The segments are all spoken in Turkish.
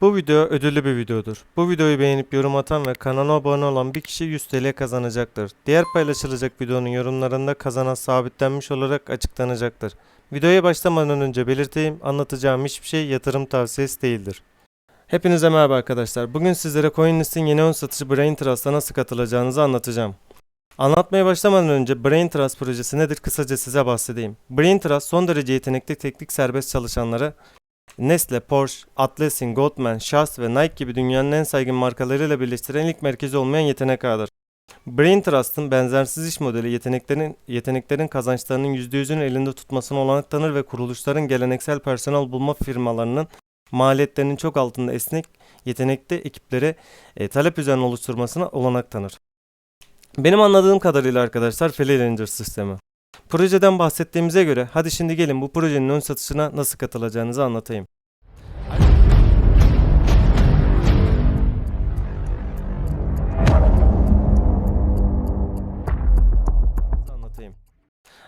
Bu video ödüllü bir videodur. Bu videoyu beğenip yorum atan ve kanala abone olan bir kişi 100 TL kazanacaktır. Diğer paylaşılacak videonun yorumlarında kazanan sabitlenmiş olarak açıklanacaktır. Videoya başlamadan önce belirteyim, anlatacağım hiçbir şey yatırım tavsiyesi değildir. Hepinize merhaba arkadaşlar. Bugün sizlere CoinList'in yeni ön satıcı Brain nasıl katılacağınızı anlatacağım. Anlatmaya başlamadan önce Brain Trust projesi nedir kısaca size bahsedeyim. Brain Trust son derece yetenekli teknik serbest çalışanları Nestle, Porsche, Atlassian, Goldman, Shas ve Nike gibi dünyanın en saygın markalarıyla birleştiren ilk merkezi olmayan yetenek ağıdır. Brain Trust'ın benzersiz iş modeli yeteneklerin yeteneklerin kazançlarının %100'ünü elinde tutmasına olanak tanır ve kuruluşların geleneksel personel bulma firmalarının maliyetlerinin çok altında esnek, yetenekli ekipleri e, talep üzerine oluşturmasına olanak tanır. Benim anladığım kadarıyla arkadaşlar Freelancer sistemi. Projeden bahsettiğimize göre hadi şimdi gelin bu projenin ön satışına nasıl katılacağınızı anlatayım.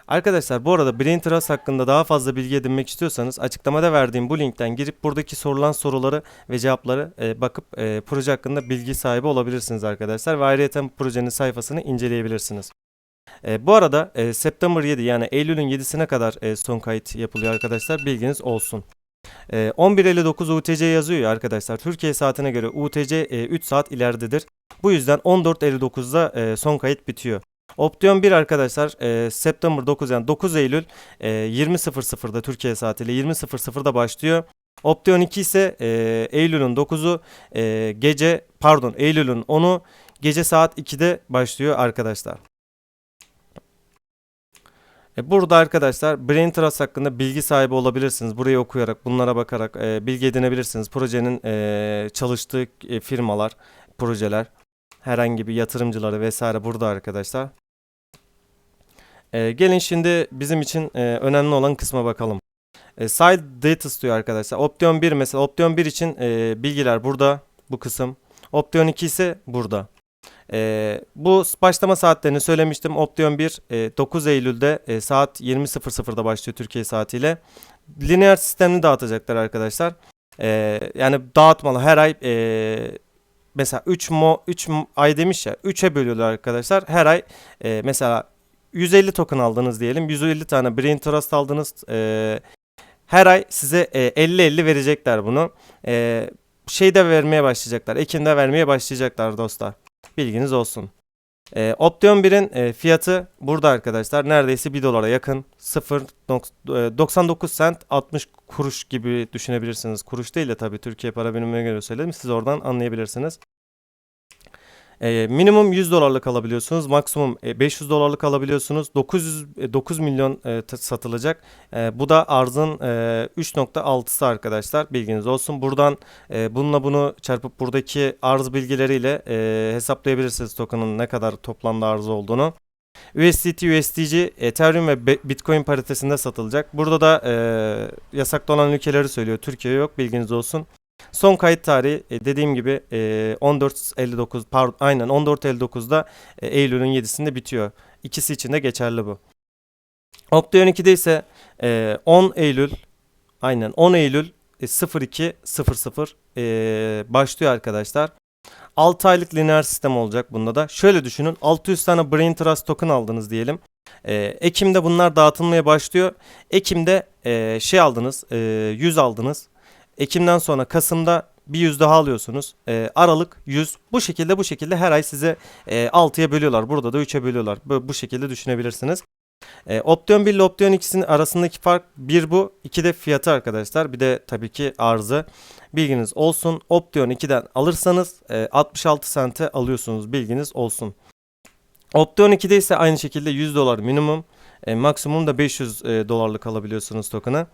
Arkadaşlar bu arada Brain Trust hakkında daha fazla bilgi edinmek istiyorsanız açıklamada verdiğim bu linkten girip buradaki sorulan soruları ve cevapları e, bakıp e, proje hakkında bilgi sahibi olabilirsiniz arkadaşlar ve ayrıca projenin sayfasını inceleyebilirsiniz. E, bu arada e, September 7 yani Eylül'ün 7'sine kadar e, son kayıt yapılıyor arkadaşlar bilginiz olsun. E, 11.59 UTC yazıyor ya arkadaşlar. Türkiye saatine göre UTC e, 3 saat ileridedir. Bu yüzden 14.59'da e, son kayıt bitiyor. Option 1 arkadaşlar e, September 9 yani 9 Eylül e, 20.00'da Türkiye saatiyle 20.00'da başlıyor. Option 2 ise e, Eylül'ün 9'u e, gece pardon Eylül'ün 10'u gece saat 2'de başlıyor arkadaşlar. E, Burada arkadaşlar Brain Trust hakkında bilgi sahibi olabilirsiniz. Burayı okuyarak, bunlara bakarak e, bilgi edinebilirsiniz. Projenin e, çalıştığı e, firmalar, projeler, herhangi bir yatırımcıları vesaire burada arkadaşlar. E, gelin şimdi bizim için e, önemli olan kısma bakalım. E, side data diyor arkadaşlar. Option 1 mesela Option 1 için e, bilgiler burada bu kısım. Option 2 ise burada. Ee, bu başlama saatlerini söylemiştim. Option 1 e, 9 Eylül'de e, saat 20.00'da başlıyor Türkiye saatiyle. Lineer sistemini dağıtacaklar arkadaşlar. Ee, yani dağıtmalı her ay e, mesela 3 mo 3 ay demiş ya 3'e bölüyorlar arkadaşlar. Her ay e, mesela 150 token aldınız diyelim. 150 tane Brain Trust aldınız. E, her ay size e, 50-50 verecekler bunu. E, şeyde vermeye başlayacaklar. Ekim'de vermeye başlayacaklar dostlar. Bilginiz olsun. E, Option 1'in e, fiyatı burada arkadaşlar neredeyse 1 dolara yakın 0.99 cent 60 kuruş gibi düşünebilirsiniz. Kuruş değil de tabii Türkiye para birimine göre söyledim. Siz oradan anlayabilirsiniz. E, minimum 100 dolarlık alabiliyorsunuz. Maksimum e, 500 dolarlık alabiliyorsunuz. 900 e, 9 milyon e, satılacak. E, bu da arzın e, 3.6'sı arkadaşlar. Bilginiz olsun. Buradan e, bununla bunu çarpıp buradaki arz bilgileriyle e, hesaplayabilirsiniz token'ın ne kadar toplamda arz olduğunu. USDT, USDC, Ethereum ve Bitcoin paritesinde satılacak. Burada da e, yasaklı olan ülkeleri söylüyor. Türkiye yok bilginiz olsun. Son kayıt tarihi e, dediğim gibi e, 14.59 pardon aynen 14.59'da e, Eylül'ün 7'sinde bitiyor. İkisi için de geçerli bu. Option 2'de ise e, 10 Eylül aynen 10 Eylül e, 02.00 e, başlıyor arkadaşlar. 6 aylık lineer sistem olacak bunda da. Şöyle düşünün 600 tane Brain Trust token aldınız diyelim. E, Ekim'de bunlar dağıtılmaya başlıyor. Ekim'de e, şey aldınız e, 100 aldınız. Ekim'den sonra Kasım'da bir yüz daha alıyorsunuz. E, Aralık 100. Bu şekilde bu şekilde her ay size e, 6'ya bölüyorlar. Burada da 3'e bölüyorlar. Bu, bu şekilde düşünebilirsiniz. E, Option 1 ile Option 2'sinin arasındaki fark bir bu. iki de fiyatı arkadaşlar. Bir de tabii ki arzı. Bilginiz olsun. Option 2'den alırsanız e, 66 sente alıyorsunuz. Bilginiz olsun. Option 2'de ise aynı şekilde 100 dolar minimum. E, maksimum da 500 e, dolarlık alabiliyorsunuz token'ı.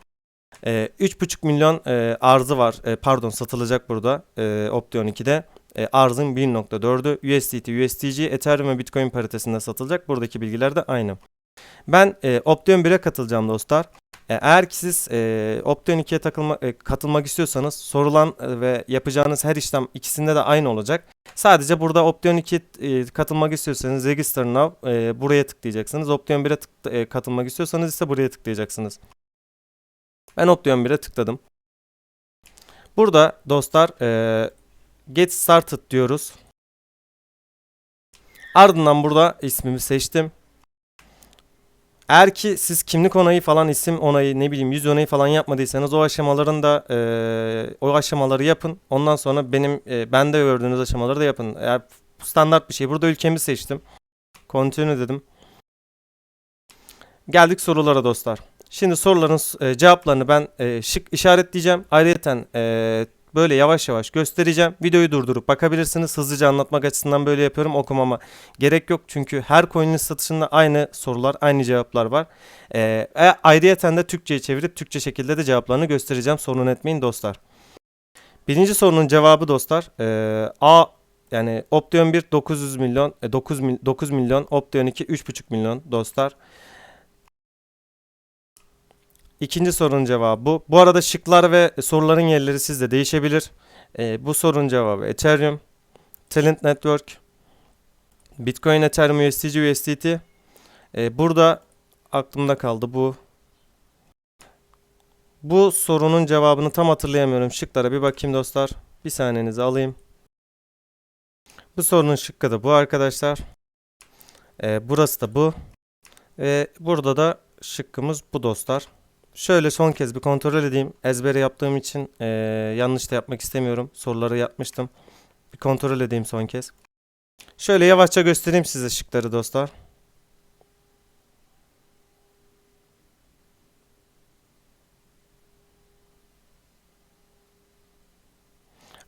E, 3,5 milyon e, arzı var. E, pardon satılacak burada e, Option 2'de. E, arzın 1.4'ü USDT, USDC, Ethereum ve Bitcoin paritesinde satılacak. Buradaki bilgiler de aynı. Ben e, Option 1'e katılacağım dostlar. E, eğer ki siz e, Option 2'ye takılma, e, katılmak istiyorsanız sorulan e, ve yapacağınız her işlem ikisinde de aynı olacak. Sadece burada Option 2'ye e, katılmak istiyorsanız Register Now e, buraya tıklayacaksınız. Option 1'e tık- e, katılmak istiyorsanız ise buraya tıklayacaksınız. Ben Option 1'e tıkladım. Burada dostlar e, get started diyoruz. Ardından burada ismimi seçtim. Eğer ki siz kimlik onayı falan isim onayı ne bileyim yüz onayı falan yapmadıysanız o aşamaların da e, o aşamaları yapın. Ondan sonra benim e, bende gördüğünüz aşamaları da yapın. Eğer standart bir şey. Burada ülkemi seçtim. Continue dedim. Geldik sorulara dostlar. Şimdi soruların e, cevaplarını ben e, şık işaretleyeceğim. Ayrıca e, böyle yavaş yavaş göstereceğim. Videoyu durdurup bakabilirsiniz. Hızlıca anlatmak açısından böyle yapıyorum. Okumama gerek yok. Çünkü her coin'in satışında aynı sorular, aynı cevaplar var. E, e, ayrıca de Türkçe'ye çevirip Türkçe şekilde de cevaplarını göstereceğim. Sorun etmeyin dostlar. Birinci sorunun cevabı dostlar. E, A yani Option 1 900 milyon, e, 9, mil, 9 milyon, Option 2 3,5 milyon dostlar. İkinci sorunun cevabı bu. Bu arada şıklar ve soruların yerleri sizde değişebilir. E, bu sorunun cevabı Ethereum, Talent Network, Bitcoin, Ethereum, USDC, USDT. E, burada aklımda kaldı bu. Bu sorunun cevabını tam hatırlayamıyorum. Şıklara bir bakayım dostlar. Bir saniyenizi alayım. Bu sorunun şıkkı da bu arkadaşlar. E, burası da bu. Ve burada da şıkkımız bu dostlar. Şöyle son kez bir kontrol edeyim. Ezbere yaptığım için eee, yanlış da yapmak istemiyorum. Soruları yapmıştım. Bir kontrol edeyim son kez. Şöyle yavaşça göstereyim size şıkları dostlar.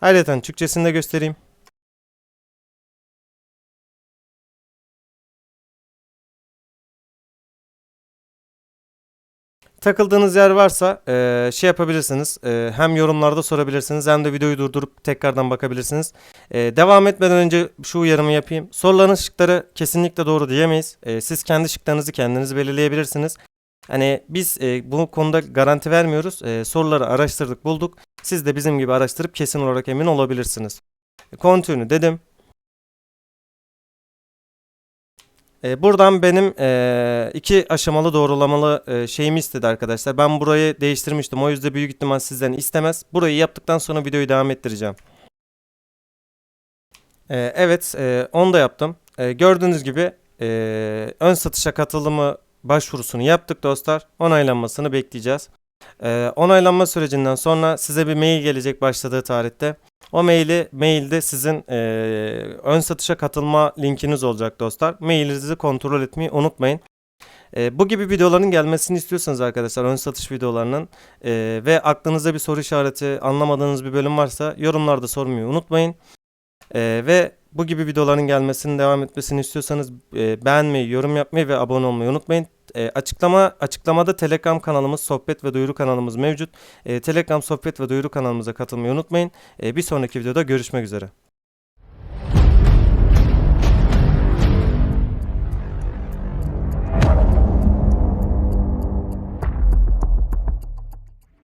Ayrıca Türkçesini de göstereyim. Takıldığınız yer varsa eee, şey yapabilirsiniz. Eee, hem yorumlarda sorabilirsiniz hem de videoyu durdurup tekrardan bakabilirsiniz. Eee, devam etmeden önce şu uyarımı yapayım. Soruların şıkları kesinlikle doğru diyemeyiz. Eee, siz kendi şıklarınızı kendiniz belirleyebilirsiniz. Hani biz eee, bu konuda garanti vermiyoruz. Eee, soruları araştırdık bulduk. Siz de bizim gibi araştırıp kesin olarak emin olabilirsiniz. Continue dedim. E, buradan benim e, iki aşamalı doğrulamalı e, şeyimi istedi arkadaşlar. Ben burayı değiştirmiştim. O yüzden büyük ihtimal sizden istemez. Burayı yaptıktan sonra videoyu devam ettireceğim. E, evet, e, onu da yaptım. E, gördüğünüz gibi e, ön satışa katılımı başvurusunu yaptık dostlar. Onaylanmasını bekleyeceğiz. E, onaylanma sürecinden sonra size bir mail gelecek başladığı tarihte. O maili mailde sizin e, ön satışa katılma linkiniz olacak dostlar. Mailinizi kontrol etmeyi unutmayın. E, bu gibi videoların gelmesini istiyorsanız arkadaşlar ön satış videolarının e, ve aklınızda bir soru işareti anlamadığınız bir bölüm varsa yorumlarda sormayı unutmayın. E, ve bu gibi videoların gelmesini devam etmesini istiyorsanız e, beğenmeyi, yorum yapmayı ve abone olmayı unutmayın. E, açıklama açıklamada Telegram kanalımız, sohbet ve duyuru kanalımız mevcut. E, Telegram sohbet ve duyuru kanalımıza katılmayı unutmayın. E, bir sonraki videoda görüşmek üzere.